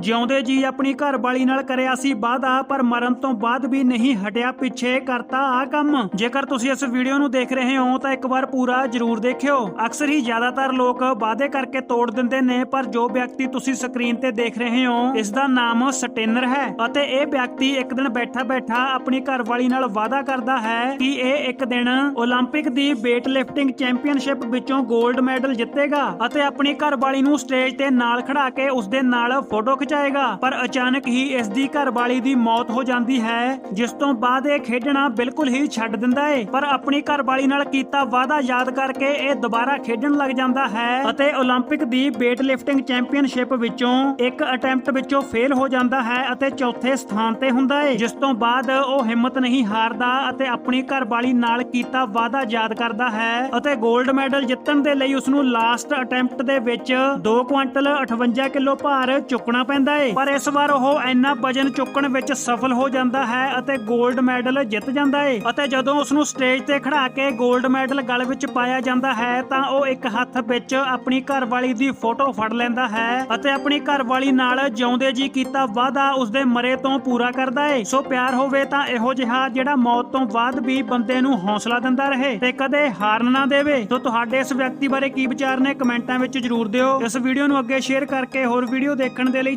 ਜਿਉਂਦੇ ਜੀ ਆਪਣੀ ਘਰਵਾਲੀ ਨਾਲ ਕਰਿਆ ਸੀ ਵਾਅਦਾ, ਪਰ ਮਰਨ ਤੋਂ ਬਾਅਦ ਵੀ ਨਹੀਂ ਹਟਿਆ ਪਿੱਛੇ ਕਰਤਾ ਆ ਕੰਮ। ਜੇਕਰ ਤੁਸੀਂ ਇਸ ਵੀਡੀਓ ਨੂੰ ਦੇਖ ਰਹੇ ਹੋ, ਤਾਂ ਇੱਕ ਵਾਰ ਪੂਰਾ ਜ਼ਰੂਰ ਦੇਖਿਓ। ਅਕਸਰ ਹੀ ਜ਼ਿਆਦਾਤਰ ਲੋਕ ਵਾਅਦੇ ਕਰਕੇ ਤੋੜ ਦਿੰਦੇ ਨੇ, ਪਰ ਜੋ ਵਿਅਕਤੀ ਤੁਸੀਂ ਸਕਰੀਨ ਤੇ ਦੇਖ ਰਹੇ ਹੋ ਇਸ ਦਾ ਨਾਮ ਸਟੇਨਰ ਹੈ। ਅਤੇ ਇਹ ਵਿਅਕਤੀ ਇੱਕ ਦਿਨ ਬੈਠਾ-ਬੈਠਾ ਆਪਣੀ ਘਰਵਾਲੀ ਨਾਲ ਵਾਅਦਾ ਕਰਦਾ ਹੈ ਕਿ ਇਹ ਇੱਕ ਦਿਨ 올림픽 ਦੀ ਵੇਟ ਲਿਫਟਿੰਗ ਚੈਂਪੀਅਨਸ਼ਿਪ ਵਿੱਚੋਂ 골ਡ ਮੈਡਲ ਜਿੱਤੇਗਾ ਅਤੇ ਆਪਣੀ ਘਰਵਾਲੀ ਨੂੰ ਸਟੇਜ ਤੇ ਨਾਲ ਖੜਾ ਕੇ ਉਸ ਦੇ ਨਾਲ ਫੋਟੋ ਜਾਏਗਾ, ਪਰ ਅਚਾਨਕ ਹੀ ਇਸ ਦੀ ਘਰਵਾਲੀ ਦੀ ਮੌਤ ਹੋ ਜਾਂਦੀ ਹੈ, ਜਿਸ ਤੋਂ ਬਾਅਦ ਇਹ ਖੇਡਣਾ ਬਿਲਕੁਲ ਹੀ ਛੱਡ ਦਿੰਦਾ ਏ। ਪਰ ਆਪਣੀ ਘਰਵਾਲੀ ਨਾਲ ਕੀਤਾ ਵਾਅਦਾ ਯਾਦ ਕਰਕੇ ਇਹ ਦੁਬਾਰਾ ਖੇਡਣ ਲੱਗ ਜਾਂਦਾ ਹੈ ਅਤੇ 올림픽 ਦੀ ਵੇਟ ਲਿਫਟਿੰਗ ਚੈਂਪੀਅਨਸ਼ਿਪ ਵਿੱਚੋਂ ਇੱਕ ਅਟੈਂਪਟ ਵਿੱਚੋਂ ਫੇਲ ਹੋ ਜਾਂਦਾ ਹੈ ਅਤੇ ਚੌਥੇ ਸਥਾਨ ਤੇ ਹੁੰਦਾ ਏ, ਜਿਸ ਤੋਂ ਬਾਅਦ ਉਹ ਹਿੰਮਤ ਨਹੀਂ ਹਾਰਦਾ ਅਤੇ ਆਪਣੀ ਘਰਵਾਲੀ ਨਾਲ ਕੀਤਾ ਵਾਅਦਾ ਯਾਦ ਕਰਦਾ ਹੈ ਅਤੇ 골ਡ ਮੈਡਲ ਜਿੱਤਣ ਦੇ ਲਈ ਉਸ ਨੂੰ ਲਾਸਟ ਅਟੈਂਪਟ ਦੇ ਵਿੱਚ 2 ਕੁਇੰਟਲ 58 ਕਿਲੋ ਭਾਰ ਚੁੱਕਣਾ ਪੈਂਦਾ ਏ। ਪਰ ਇਸ ਵਾਰ ਉਹ ਇੰਨਾ ਵਜਨ ਚੁੱਕਣ ਵਿੱਚ ਸਫਲ ਹੋ ਜਾਂਦਾ ਹੈ ਅਤੇ 골ਡ ਮੈਡਲ ਜਿੱਤ ਜਾਂਦਾ ਏ। ਅਤੇ ਜਦੋਂ ਉਸ ਨੂੰ ਸਟੇਜ ਤੇ ਖੜਾ ਕੇ 골ਡ ਮੈਡਲ ਗਲ ਵਿੱਚ ਪਾਇਆ ਜਾਂਦਾ ਹੈ, ਤਾਂ ਉਹ ਇੱਕ ਹੱਥ ਵਿੱਚ ਆਪਣੀ ਘਰਵਾਲੀ ਦੀ ਫੋਟੋ ਫੜ ਲੈਂਦਾ ਹੈ ਅਤੇ ਆਪਣੀ ਘਰਵਾਲੀ ਨਾਲ ਜਿਉਂਦੇ ਜੀ ਕੀਤਾ ਵਾਅਦਾ ਉਸਦੇ ਮਰੇ ਤੋਂ ਪੂਰਾ ਕਰਦਾ ਏ। ਸੋ ਪਿਆਰ ਹੋਵੇ ਤਾਂ ਇਹੋ ਜਿਹਾ ਜਿਹੜਾ ਮੌਤ ਤੋਂ ਬਾਅਦ ਵੀ ਬੰਦੇ ਨੂੰ ਹੌਸਲਾ ਦਿੰਦਾ ਰਹੇ ਤੇ ਕਦੇ ਹਾਰਨ ਨਾ ਦੇਵੇ। ਤੋ ਤੁਹਾਡੇ ਇਸ ਵਿਅਕਤੀ ਬਾਰੇ ਕੀ ਵਿਚਾਰ ਨੇ ਕਮੈਂਟਾਂ ਵਿੱਚ ਜਰੂਰ ਦਿਓ। ਇਸ ਵੀਡੀਓ ਨੂੰ ਅੱਗੇ ਸ਼ੇਅਰ ਕਰਕੇ ਹੋਰ ਵੀਡੀਓ ਦੇਖਣ ਦੇ ਲਈ